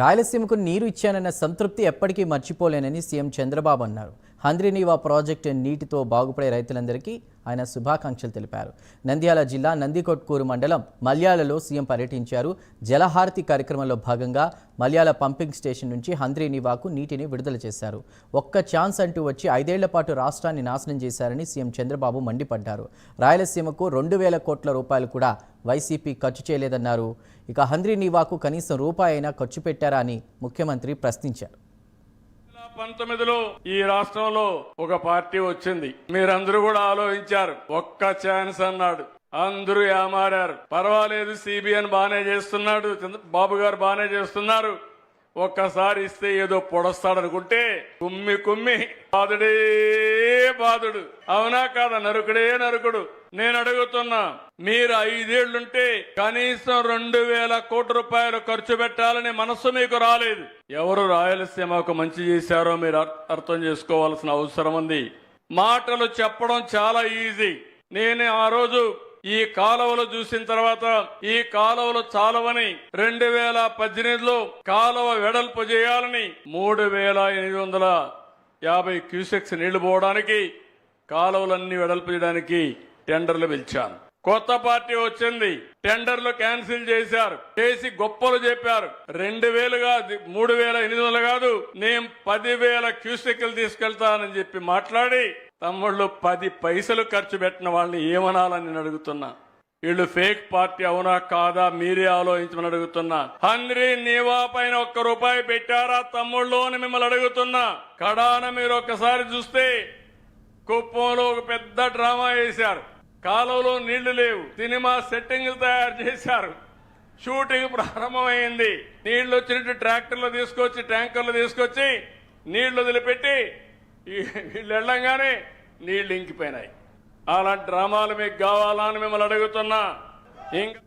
రాయలసీమకు నీరు ఇచ్చానన్న సంతృప్తి ఎప్పటికీ మర్చిపోలేనని సీఎం చంద్రబాబు అన్నారు. హంద్రినీవా ప్రాజెక్టు నీటితో బాగుపడే రైతులందరికీ ఆయన శుభాకాంక్షలు తెలిపారు. నంద్యాల జిల్లా నందికొట్కూరు మండలం మల్యాలలో సీఎం పర్యటించారు. జలహారతి కార్యక్రమంలో భాగంగా మల్యాల పంపింగ్ స్టేషన్ నుంచి హంద్రినీవాకు నీటిని విడుదల చేశారు. ఒక్క ఛాన్స్ అంటూ వచ్చి ఐదేళ్ళ పాటు రాష్ట్రాన్ని నాశనం చేశారని సీఎం చంద్రబాబు మండిపడ్డారు. రాయలసీమకు రెండు వేల కోట్ల రూపాయలు కూడా వైసీపీ ఖర్చు చేయలేదన్నారు. ఇక హంద్రినీవాకు కనీసం రూపాయి అయినా ఖర్చు పెట్టారా అని ముఖ్యమంత్రి ప్రశ్నించారు. పంతొమ్మిదిలో ఈ రాష్ట్రంలో ఒక పార్టీ వచ్చింది. మీరందరూ కూడా ఆలోచించారు. ఒక్క ఛాన్స్ అన్నాడు. అందరూ ఏమారారు. పర్వాలేదు సిబిఎన్ బానే చేస్తున్నాడు. చంద్ర- బాబు గారు బానే చేస్తున్నారు. ఒక్కసారి ఇస్తే ఏదో పొడస్తాడనుకుంటే కుమ్మి కుమ్మి బాధుడే బాధుడు అవునా కాదా? నరుకుడే నరుకుడు. నేను అడుగుతున్నా మీరు ఐదేళ్ళుంటే కనీసం రెండు వేల కోట్ల రూపాయలు ఖర్చు పెట్టాలని మనస్సు మీకు రాలేదు. ఎవరు రాయలసీమకు మంచి చేశారో మీరు అర్- అర్థం చేసుకోవాల్సిన అవసరం ఉంది. మాటలు చెప్పడం చాలా ఈజీ. నేను ఆ రోజు ఈ కాలువలు చూసిన తర్వాత ఈ కాలువలు చాలవని రెండు వేల పద్దెనిమిదిలో కాలువ వెడల్పు చేయాలని మూడు వేల ఎనిమిది వందల యాభై క్యూసెక్స్ నీళ్ళు పోవడానికి కాలువలన్నీ వెడల్పు చేయడానికి టెండర్లు పిలిచాను కొత్త పార్టీ వచ్చింది. టెండర్లు క్యాన్సిల్ చేశారు. చేసి గొప్పలు చెప్పారు. రెండు వేలు కాదు మూడు వేల ఎనిమిది వందలు కాదు నేను పదివేల క్యూసెక్లు తీసుకెళ్తానని చెప్పి మాట్లాడి తమ్ముళ్ళు పది పైసలు ఖర్చు పెట్టిన వాళ్ళని ఏమనాలని నేను అడుగుతున్నా? వీళ్ళు ఫేక్ పార్టీ అవునా కాదా మీరే ఆలోచించమని అడుగుతున్నా. హంద్రి నీవా పైన ఒక్క రూపాయి పెట్టారా తమ్ముళ్ళు అని మిమ్మల్ని అడుగుతున్నా. కడాన మీరు ఒక్కసారి చూస్తే కుప్పంలో ఒక పెద్ద డ్రామా వేశారు. కాలువలో నీళ్ళు లేవు. సినిమా సెట్టింగ్లు తయారు చేశారు. షూటింగ్ ప్రారంభమైంది. నీళ్ళు వచ్చినట్టు ట్రాక్టర్లు తీసుకొచ్చి ట్యాంకర్లు తీసుకొచ్చి నీళ్ళు వదిలిపెట్టి వీళ్ళు వెళ్ళంగానే నీళ్ళు ఇంకిపోయినాయి. అలాంటి డ్రామాలు మీకు కావాలా అని మిమ్మల్ని అడుగుతున్నా. ఇంకా